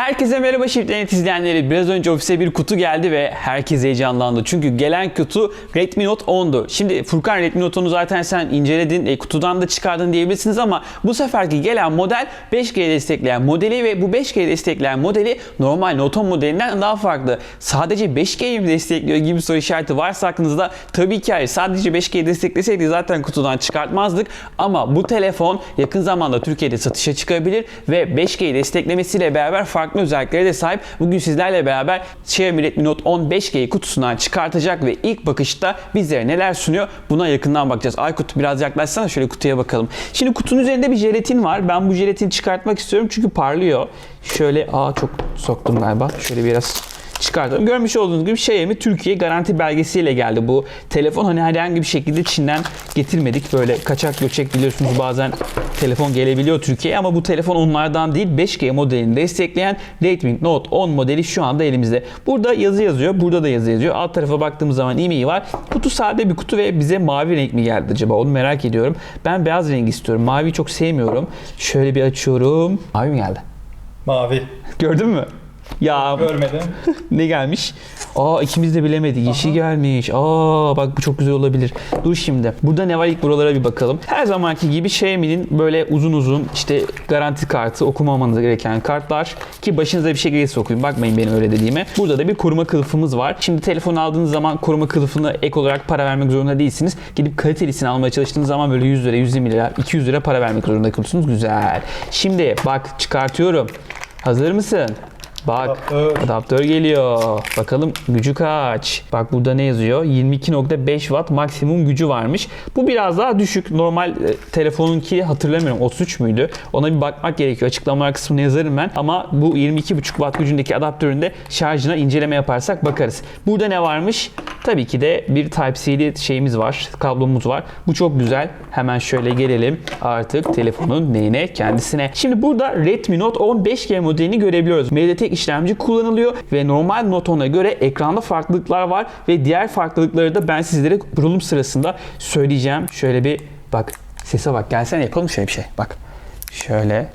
Herkese merhaba Shift.net izleyenleri. Biraz önce ofise bir kutu geldi ve herkes heyecanlandı. Çünkü gelen kutu Redmi Note 10'du. Şimdi Furkan Redmi Note 10'u zaten sen inceledin, e, kutudan da çıkardın diyebilirsiniz ama bu seferki gelen model 5G destekleyen modeli ve bu 5G destekleyen modeli normal Note 10 modelinden daha farklı. Sadece 5G'yi mi destekliyor gibi soru işareti varsa aklınızda tabii ki hayır. Sadece 5G destekleseydi zaten kutudan çıkartmazdık. Ama bu telefon yakın zamanda Türkiye'de satışa çıkabilir ve 5G'yi desteklemesiyle beraber farklı özelliklere de sahip. Bugün sizlerle beraber Xiaomi Redmi Note 10 5G'yi kutusundan çıkartacak ve ilk bakışta bizlere neler sunuyor buna yakından bakacağız. Aykut biraz yaklaşsana şöyle kutuya bakalım. Şimdi kutunun üzerinde bir jelatin var. Ben bu jelatini çıkartmak istiyorum çünkü parlıyor. Şöyle aa çok soktum galiba. Şöyle biraz çıkartalım. Görmüş olduğunuz gibi Xiaomi Türkiye garanti belgesiyle geldi bu telefon. Hani herhangi bir şekilde Çin'den getirmedik. Böyle kaçak göçek biliyorsunuz bazen telefon gelebiliyor Türkiye'ye ama bu telefon onlardan değil 5G modelini destekleyen Redmi Note 10 modeli şu anda elimizde. Burada yazı yazıyor. Burada da yazı yazıyor. Alt tarafa baktığımız zaman e-mail var. Kutu sade bir kutu ve bize mavi renk mi geldi acaba? Onu merak ediyorum. Ben beyaz rengi istiyorum. Mavi çok sevmiyorum. Şöyle bir açıyorum. Mavi mi geldi? Mavi. Gördün mü? Ya Görmedim. ne gelmiş? Aa ikimiz de bilemedik. Yeşil gelmiş. Aa bak bu çok güzel olabilir. Dur şimdi. Burada ne var ilk buralara bir bakalım. Her zamanki gibi Xiaomi'nin böyle uzun uzun işte garanti kartı okumamanız gereken kartlar ki başınıza bir şey gelirse okuyun. Bakmayın benim öyle dediğime. Burada da bir koruma kılıfımız var. Şimdi telefon aldığınız zaman koruma kılıfına ek olarak para vermek zorunda değilsiniz. Gidip kalitelisini almaya çalıştığınız zaman böyle 100 lira, 120 lira, 200 lira para vermek zorunda kalıyorsunuz. Güzel. Şimdi bak çıkartıyorum. Hazır mısın? Bak Adaptör. adaptör geliyor. Bakalım gücü kaç? Bak burada ne yazıyor? 22.5 watt maksimum gücü varmış. Bu biraz daha düşük. Normal e, telefonunki hatırlamıyorum 33 müydü? Ona bir bakmak gerekiyor. Açıklamalar kısmına yazarım ben. Ama bu 22.5 watt gücündeki adaptöründe şarjına inceleme yaparsak bakarız. Burada ne varmış? Tabii ki de bir Type-C'li şeyimiz var. Kablomuz var. Bu çok güzel. Hemen şöyle gelelim artık telefonun neyine kendisine. Şimdi burada Redmi Note 10 5G modelini görebiliyoruz. MediaTek işlemci kullanılıyor ve normal Note 10'a göre ekranda farklılıklar var ve diğer farklılıkları da ben sizlere kurulum sırasında söyleyeceğim. Şöyle bir bak sese bak gelsene yapalım şöyle bir şey. Bak şöyle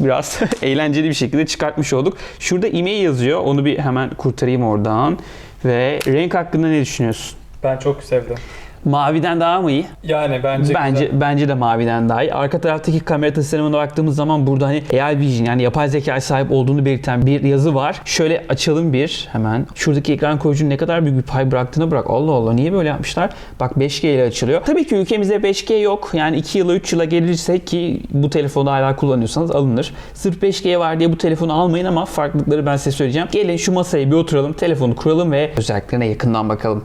biraz eğlenceli bir şekilde çıkartmış olduk. Şurada e-mail yazıyor. Onu bir hemen kurtarayım oradan. Ve renk hakkında ne düşünüyorsun? Ben çok sevdim. Maviden daha mı iyi? Yani bence Bence güzel. bence de maviden daha iyi. Arka taraftaki kamera tasarımına baktığımız zaman burada hani AI Vision yani yapay zekaya sahip olduğunu belirten bir yazı var. Şöyle açalım bir hemen. Şuradaki ekran koruyucunun ne kadar büyük bir pay bıraktığını bırak. Allah Allah niye böyle yapmışlar? Bak 5G ile açılıyor. Tabii ki ülkemizde 5G yok. Yani 2 yıla 3 yıla gelirse ki bu telefonu hala kullanıyorsanız alınır. Sırf 5G var diye bu telefonu almayın ama farklılıkları ben size söyleyeceğim. Gelin şu masaya bir oturalım, telefonu kuralım ve özelliklerine yakından bakalım.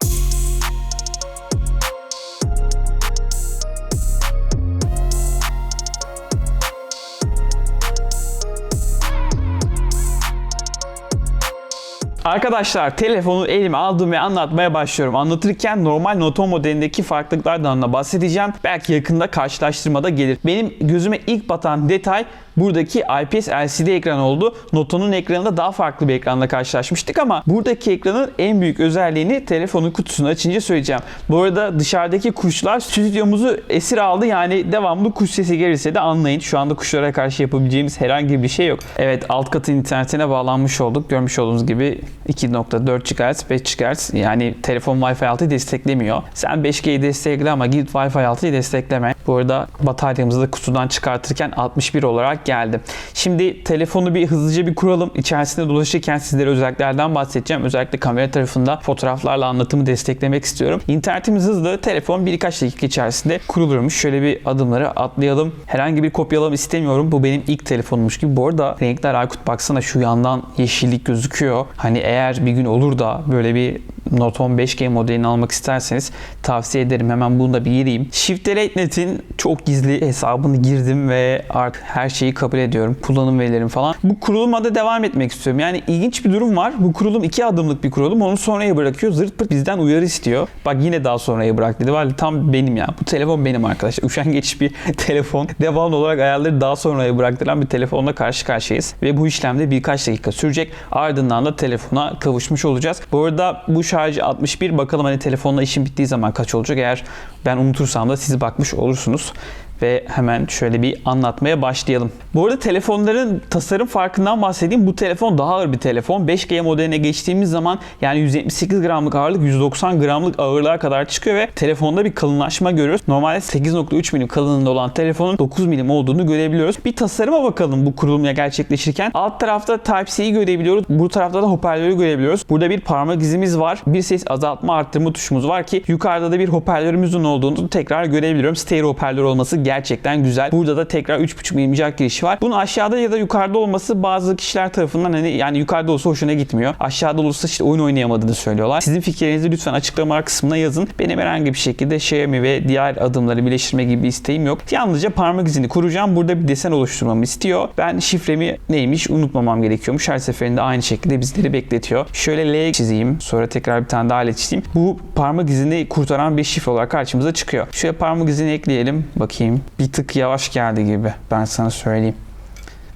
Arkadaşlar telefonu elime aldım ve anlatmaya başlıyorum. Anlatırken normal Note 10 modelindeki farklılıklardan da bahsedeceğim. Belki yakında karşılaştırmada gelir. Benim gözüme ilk batan detay buradaki IPS LCD ekran oldu. Note 10'un ekranında daha farklı bir ekranla karşılaşmıştık ama buradaki ekranın en büyük özelliğini telefonun kutusunu açınca söyleyeceğim. Bu arada dışarıdaki kuşlar stüdyomuzu esir aldı. Yani devamlı kuş sesi gelirse de anlayın. Şu anda kuşlara karşı yapabileceğimiz herhangi bir şey yok. Evet alt katın internetine bağlanmış olduk. Görmüş olduğunuz gibi 2.4 GHz, 5 GHz yani telefon Wi-Fi 6'yı desteklemiyor. Sen 5G'yi destekle ama git Wi-Fi 6'yı destekleme. Bu arada bataryamızı da kutudan çıkartırken 61 olarak geldi. Şimdi telefonu bir hızlıca bir kuralım. İçerisinde dolaşırken sizlere özelliklerden bahsedeceğim. Özellikle kamera tarafında fotoğraflarla anlatımı desteklemek istiyorum. İnternetimiz hızlı. Telefon birkaç dakika içerisinde kurulurmuş. Şöyle bir adımları atlayalım. Herhangi bir kopyalama istemiyorum. Bu benim ilk telefonummuş gibi. Bu arada renkler Aykut baksana şu yandan yeşillik gözüküyor. Hani eğer bir gün olur da böyle bir Note 10 5G modelini almak isterseniz tavsiye ederim. Hemen bunu da bir gireyim. Shift Net'in çok gizli hesabını girdim ve artık her şeyi kabul ediyorum. Kullanım verilerim falan. Bu kuruluma da devam etmek istiyorum. Yani ilginç bir durum var. Bu kurulum iki adımlık bir kurulum. Onu sonraya bırakıyor. Zırt pırt bizden uyarı istiyor. Bak yine daha sonraya bırak dedi. Var ya, tam benim ya. Bu telefon benim arkadaşlar. Üşengeç bir telefon. Devamlı olarak ayarları daha sonraya bıraktıran bir telefonla karşı karşıyayız. Ve bu işlemde birkaç dakika sürecek. Ardından da telefona kavuşmuş olacağız. Bu arada bu şarjı 61. Bakalım hani telefonla işim bittiği zaman kaç olacak. Eğer ben unutursam da siz bakmış olursunuz. Ve hemen şöyle bir anlatmaya başlayalım. Bu arada telefonların tasarım farkından bahsedeyim. Bu telefon daha ağır bir telefon. 5G modeline geçtiğimiz zaman yani 178 gramlık ağırlık 190 gramlık ağırlığa kadar çıkıyor ve telefonda bir kalınlaşma görüyoruz. Normalde 8.3 milim kalınlığında olan telefonun 9 milim olduğunu görebiliyoruz. Bir tasarıma bakalım bu kurulum ya gerçekleşirken. Alt tarafta Type-C'yi görebiliyoruz. Bu tarafta da hoparlörü görebiliyoruz. Burada bir parmak izimiz var. Bir ses azaltma arttırma tuşumuz var ki yukarıda da bir hoparlörümüzün olduğunu tekrar görebiliyorum. Stereo hoparlör olması gerçekten güzel. Burada da tekrar 3.5 milim jack girişi var. Bunun aşağıda ya da yukarıda olması bazı kişiler tarafından hani yani yukarıda olsa hoşuna gitmiyor. Aşağıda olursa işte oyun oynayamadığını söylüyorlar. Sizin fikirlerinizi lütfen açıklamalar kısmına yazın. Benim herhangi bir şekilde Xiaomi ve diğer adımları birleştirme gibi bir isteğim yok. Yalnızca parmak izini kuracağım. Burada bir desen oluşturmamı istiyor. Ben şifremi neymiş unutmamam gerekiyormuş. Her seferinde aynı şekilde bizleri bekletiyor. Şöyle L çizeyim. Sonra tekrar bir tane daha L çizeyim. Bu parmak izini kurtaran bir şifre olarak karşımıza çıkıyor. Şöyle parmak izini ekleyelim. Bakayım. Bir tık yavaş geldi gibi. Ben sana söyleyeyim.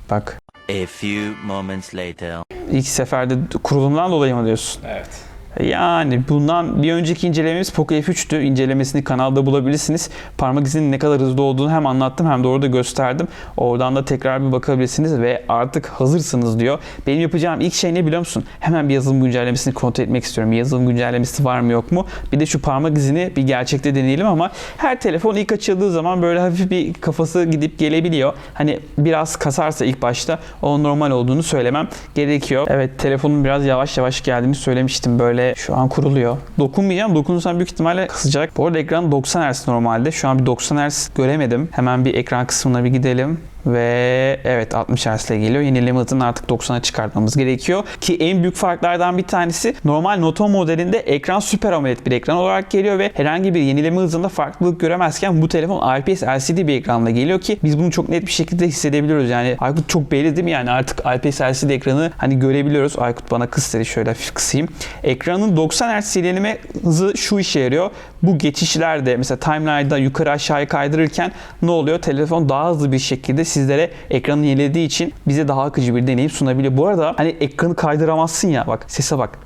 Bak. A few moments later. İlk seferde kurulumdan dolayı mı diyorsun? Evet. Yani bundan bir önceki incelememiz Poco F3'tü. İncelemesini kanalda bulabilirsiniz. Parmak izinin ne kadar hızlı olduğunu hem anlattım hem de orada gösterdim. Oradan da tekrar bir bakabilirsiniz ve artık hazırsınız diyor. Benim yapacağım ilk şey ne biliyor musun? Hemen bir yazılım güncellemesini kontrol etmek istiyorum. Bir yazılım güncellemesi var mı yok mu? Bir de şu parmak izini bir gerçekte deneyelim ama her telefon ilk açıldığı zaman böyle hafif bir kafası gidip gelebiliyor. Hani biraz kasarsa ilk başta o normal olduğunu söylemem gerekiyor. Evet telefonun biraz yavaş yavaş geldiğini söylemiştim. Böyle şu an kuruluyor. Dokunmayacağım. Dokunursam büyük ihtimalle kısacak. Bu arada ekran 90 Hz normalde. Şu an bir 90 Hz göremedim. Hemen bir ekran kısmına bir gidelim. Ve evet 60 Hz ile geliyor. Yenileme hızını artık 90'a çıkartmamız gerekiyor. Ki en büyük farklardan bir tanesi normal Note modelinde ekran Super AMOLED bir ekran olarak geliyor ve herhangi bir yenileme hızında farklılık göremezken bu telefon IPS LCD bir ekranla geliyor ki biz bunu çok net bir şekilde hissedebiliyoruz. Yani Aykut çok belli değil mi? Yani artık IPS LCD ekranı hani görebiliyoruz. Aykut bana kıs dedi. Şöyle hafif kısayım. Ekranın 90 Hz yenileme hızı şu işe yarıyor. Bu geçişlerde mesela timeline'da yukarı aşağıya kaydırırken ne oluyor? Telefon daha hızlı bir şekilde sizlere ekranı yenilediği için bize daha akıcı bir deneyim sunabiliyor. Bu arada hani ekranı kaydıramazsın ya bak sese bak.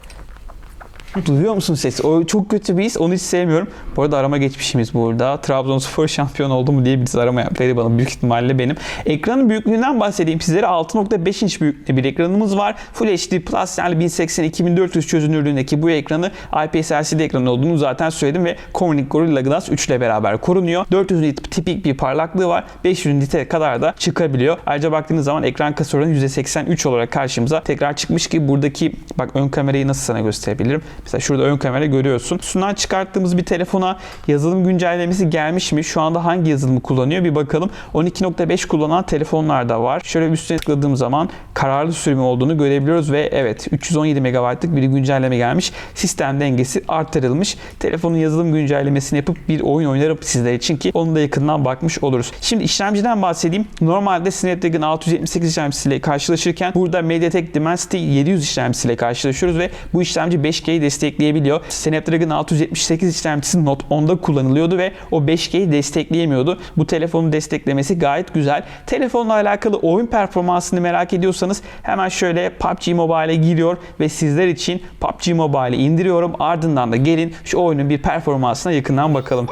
Duyuyor musun sesi? O çok kötü bir his. Onu hiç sevmiyorum. Bu arada arama geçmişimiz burada. Trabzonspor şampiyon oldu mu diye bir arama yaptı bana. Büyük ihtimalle benim. Ekranın büyüklüğünden bahsedeyim sizlere. 6.5 inç büyüklüğünde bir ekranımız var. Full HD Plus yani 1080-2400 çözünürlüğündeki bu ekranı IPS LCD ekranı olduğunu zaten söyledim ve Corning Gorilla Glass 3 ile beraber korunuyor. 400 nit tipik bir parlaklığı var. 500 nite kadar da çıkabiliyor. Ayrıca baktığınız zaman ekran kasa oranı %83 olarak karşımıza tekrar çıkmış ki buradaki bak ön kamerayı nasıl sana gösterebilirim? Mesela şurada ön kamera görüyorsun. Sundan çıkarttığımız bir telefona yazılım güncellemesi gelmiş mi? Şu anda hangi yazılımı kullanıyor? Bir bakalım. 12.5 kullanan telefonlar da var. Şöyle bir üstüne tıkladığım zaman kararlı sürümü olduğunu görebiliyoruz ve evet 317 MB'lık bir güncelleme gelmiş. Sistem dengesi arttırılmış. Telefonun yazılım güncellemesini yapıp bir oyun oynarım sizler için ki onu da yakından bakmış oluruz. Şimdi işlemciden bahsedeyim. Normalde Snapdragon 678 işlemcisiyle karşılaşırken burada MediaTek Dimensity 700 işlemcisiyle karşılaşıyoruz ve bu işlemci 5G'yi destekleyebiliyor. Snapdragon 678 işlemcisi Note 10'da kullanılıyordu ve o 5G'yi destekleyemiyordu. Bu telefonun desteklemesi gayet güzel. Telefonla alakalı oyun performansını merak ediyorsanız hemen şöyle PUBG Mobile'e giriyor ve sizler için PUBG Mobile'i indiriyorum. Ardından da gelin şu oyunun bir performansına yakından bakalım.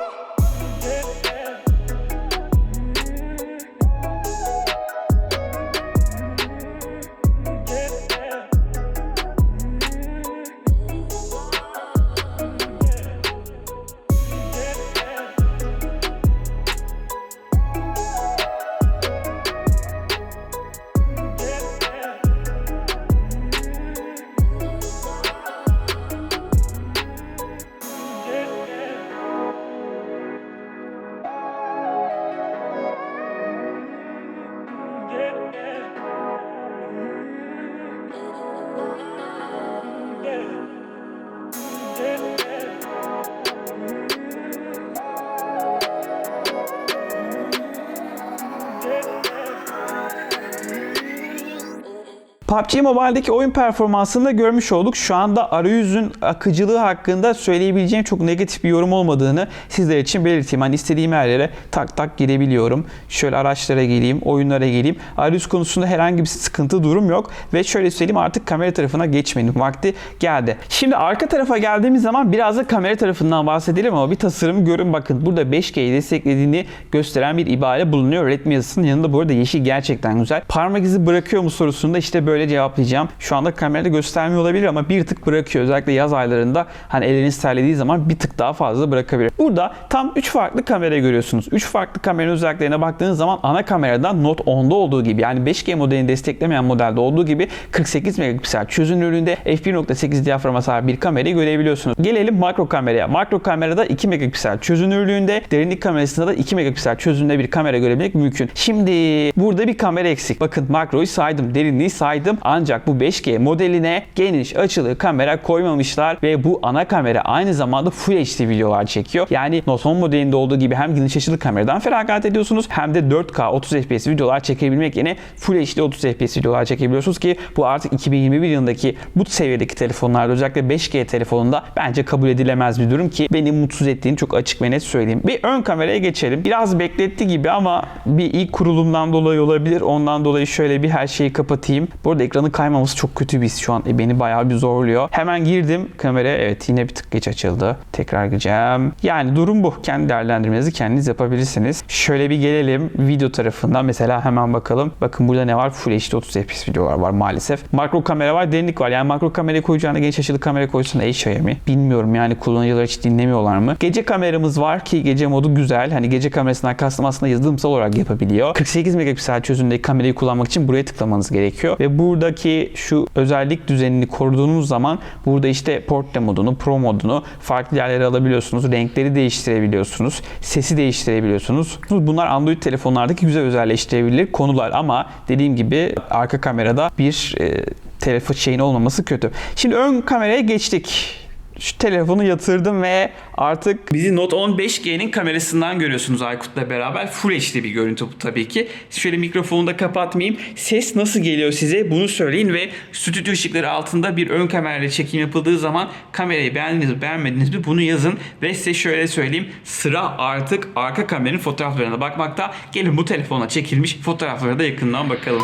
PUBG Mobile'deki oyun performansını da görmüş olduk. Şu anda arayüzün akıcılığı hakkında söyleyebileceğim çok negatif bir yorum olmadığını sizler için belirteyim. Hani istediğim her yere tak tak girebiliyorum. Şöyle araçlara geleyim, oyunlara geleyim. Arayüz konusunda herhangi bir sıkıntı durum yok. Ve şöyle söyleyeyim artık kamera tarafına geçmenin vakti geldi. Şimdi arka tarafa geldiğimiz zaman biraz da kamera tarafından bahsedelim ama bir tasarım görün bakın. Burada 5G'yi desteklediğini gösteren bir ibare bulunuyor. Redmi yazısının yanında bu arada yeşil gerçekten güzel. Parmak izi bırakıyor mu sorusunda işte böyle cevaplayacağım. Şu anda kamerada göstermiyor olabilir ama bir tık bırakıyor. Özellikle yaz aylarında hani eliniz terlediği zaman bir tık daha fazla bırakabilir. Burada tam 3 farklı kamera görüyorsunuz. 3 farklı kameranın özelliklerine baktığınız zaman ana kameradan Note 10'da olduğu gibi yani 5G modelini desteklemeyen modelde olduğu gibi 48 megapiksel çözünürlüğünde f1.8 diyaframa sahip bir kamerayı görebiliyorsunuz. Gelelim makro kameraya. Makro kamerada 2 megapiksel çözünürlüğünde, derinlik kamerasında da 2 megapiksel çözünürlüğünde bir kamera görebilmek mümkün. Şimdi burada bir kamera eksik. Bakın makroyu saydım, derinliği saydım. Ancak bu 5G modeline geniş açılı kamera koymamışlar ve bu ana kamera aynı zamanda Full HD videolar çekiyor. Yani Note 10 modelinde olduğu gibi hem geniş açılı kameradan feragat ediyorsunuz hem de 4K 30 FPS videolar çekebilmek yerine Full HD 30 FPS videolar çekebiliyorsunuz ki bu artık 2021 yılındaki bu seviyedeki telefonlarda özellikle 5G telefonunda bence kabul edilemez bir durum ki beni mutsuz ettiğini çok açık ve net söyleyeyim. Bir ön kameraya geçelim. Biraz bekletti gibi ama bir ilk kurulumdan dolayı olabilir. Ondan dolayı şöyle bir her şeyi kapatayım. Bu arada ekranın kaymaması çok kötü bir his şu an. E, beni bayağı bir zorluyor. Hemen girdim kameraya. Evet yine bir tık geç açıldı. Tekrar gireceğim. Yani durum bu. Kendi değerlendirmenizi kendiniz yapabilirsiniz. Şöyle bir gelelim video tarafından. Mesela hemen bakalım. Bakın burada ne var? Full HD 30 FPS videolar var maalesef. Makro kamera var, derinlik var. Yani makro kamerayı koyacağına geniş açılı kamera koysun HI'ye mi? Bilmiyorum yani kullanıcılar hiç dinlemiyorlar mı? Gece kameramız var ki gece modu güzel. Hani gece kamerasından kastım aslında yazılımsal olarak yapabiliyor. 48 megapiksel çözünürlüğündeki kamerayı kullanmak için buraya tıklamanız gerekiyor. Ve buradaki şu özellik düzenini koruduğunuz zaman burada işte portre modunu, pro modunu farklı yerlere alabiliyorsunuz. Renkleri değiştirebiliyorsunuz. Sesi değiştirebiliyorsunuz. Bunlar Android telefonlardaki güzel özelleştirebilir konular ama dediğim gibi arka kamerada bir e, telefon şeyin olmaması kötü. Şimdi ön kameraya geçtik. Şu telefonu yatırdım ve artık bizi Note 10 5G'nin kamerasından görüyorsunuz Aykut'la beraber. Full HD bir görüntü bu tabii ki. Şöyle mikrofonu da kapatmayayım. Ses nasıl geliyor size bunu söyleyin ve stüdyo ışıkları altında bir ön kamerayla çekim yapıldığı zaman kamerayı beğendiniz mi beğenmediniz mi bunu yazın. Ve size şöyle söyleyeyim sıra artık arka kameranın fotoğraflarına bakmakta. Gelin bu telefona çekilmiş fotoğraflara da yakından bakalım.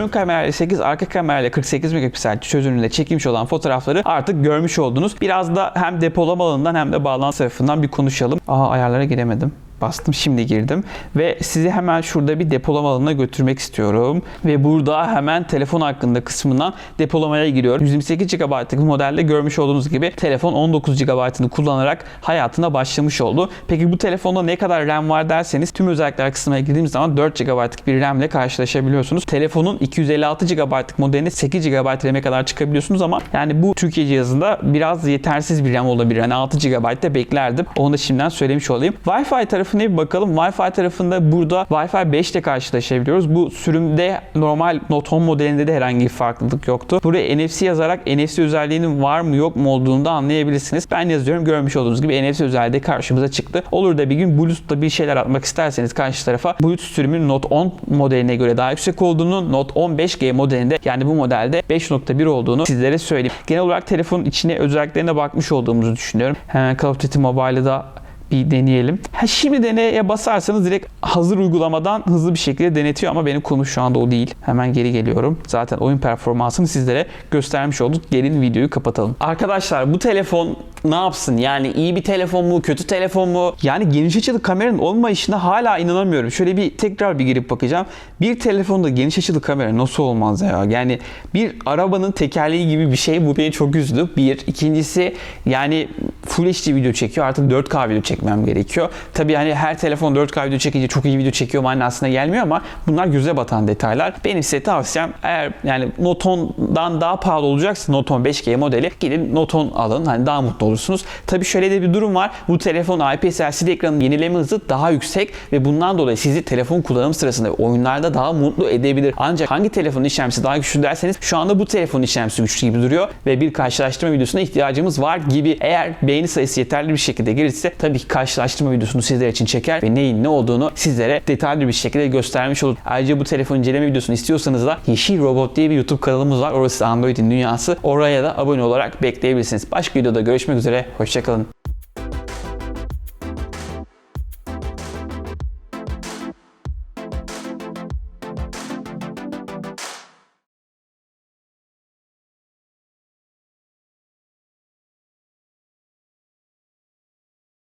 Ön kamerayla 8, arka kamerayla 48 megapiksel çözünürlüğünde çekilmiş olan fotoğrafları artık görmüş oldunuz. Biraz da hem depolama alanından hem de bağlantı tarafından bir konuşalım. Aa ayarlara giremedim. Bastım şimdi girdim ve sizi hemen şurada bir depolama alanına götürmek istiyorum. Ve burada hemen telefon hakkında kısmından depolamaya giriyorum. 128 GB'lık modelde görmüş olduğunuz gibi telefon 19 GB'ını kullanarak hayatına başlamış oldu. Peki bu telefonda ne kadar RAM var derseniz tüm özellikler kısmına girdiğimiz zaman 4 GB'lık bir RAM ile karşılaşabiliyorsunuz. Telefonun 256 GB'lık modelinde 8 GB RAM'e kadar çıkabiliyorsunuz ama yani bu Türkiye cihazında biraz yetersiz bir RAM olabilir. Yani 6 GB de beklerdim. Onu da şimdiden söylemiş olayım. Wi-Fi tarafı tarafına bir bakalım. Wi-Fi tarafında burada Wi-Fi 5 ile karşılaşabiliyoruz. Bu sürümde normal Note 10 modelinde de herhangi bir farklılık yoktu. Buraya NFC yazarak NFC özelliğinin var mı yok mu olduğunu da anlayabilirsiniz. Ben yazıyorum görmüş olduğunuz gibi NFC özelliği karşımıza çıktı. Olur da bir gün Bluetooth'ta bir şeyler atmak isterseniz karşı tarafa Bluetooth sürümünün Note 10 modeline göre daha yüksek olduğunu, Note 10 5G modelinde yani bu modelde 5.1 olduğunu sizlere söyleyeyim. Genel olarak telefonun içine özelliklerine bakmış olduğumuzu düşünüyorum. Hemen Call of Duty Mobile'ı da bir deneyelim. Ha, şimdi deneye basarsanız direkt hazır uygulamadan hızlı bir şekilde denetiyor ama benim konum şu anda o değil. Hemen geri geliyorum. Zaten oyun performansını sizlere göstermiş olduk. Gelin videoyu kapatalım. Arkadaşlar bu telefon ne yapsın? Yani iyi bir telefon mu, kötü telefon mu? Yani geniş açılı kameranın olmayışına hala inanamıyorum. Şöyle bir tekrar bir girip bakacağım. Bir telefonda geniş açılı kamera nasıl olmaz ya? Yani bir arabanın tekerleği gibi bir şey bu beni çok üzdü. Bir. ikincisi yani Full HD video çekiyor. Artık 4K video çekmem gerekiyor. Tabii hani her telefon 4K video çekince çok iyi video çekiyor manasına gelmiyor ama bunlar göze batan detaylar. Benim size tavsiyem eğer yani Note 10'dan daha pahalı olacaksa Note 10 5G modeli gidin Note 10 alın. Hani daha mutlu olursunuz. Tabii şöyle de bir durum var. Bu telefon IPS LCD ekranın yenileme hızı daha yüksek ve bundan dolayı sizi telefon kullanım sırasında oyunlarda daha mutlu edebilir. Ancak hangi telefonun işlemcisi daha güçlü derseniz şu anda bu telefonun işlemcisi güçlü gibi duruyor ve bir karşılaştırma videosuna ihtiyacımız var gibi. Eğer beğeni sayısı yeterli bir şekilde gelirse tabii ki karşılaştırma videosunu sizler için çeker ve neyin ne olduğunu sizlere detaylı bir şekilde göstermiş olur. Ayrıca bu telefon inceleme videosunu istiyorsanız da Yeşil Robot diye bir YouTube kanalımız var. Orası Android'in dünyası. Oraya da abone olarak bekleyebilirsiniz. Başka videoda görüşmek üzere. Hoşçakalın.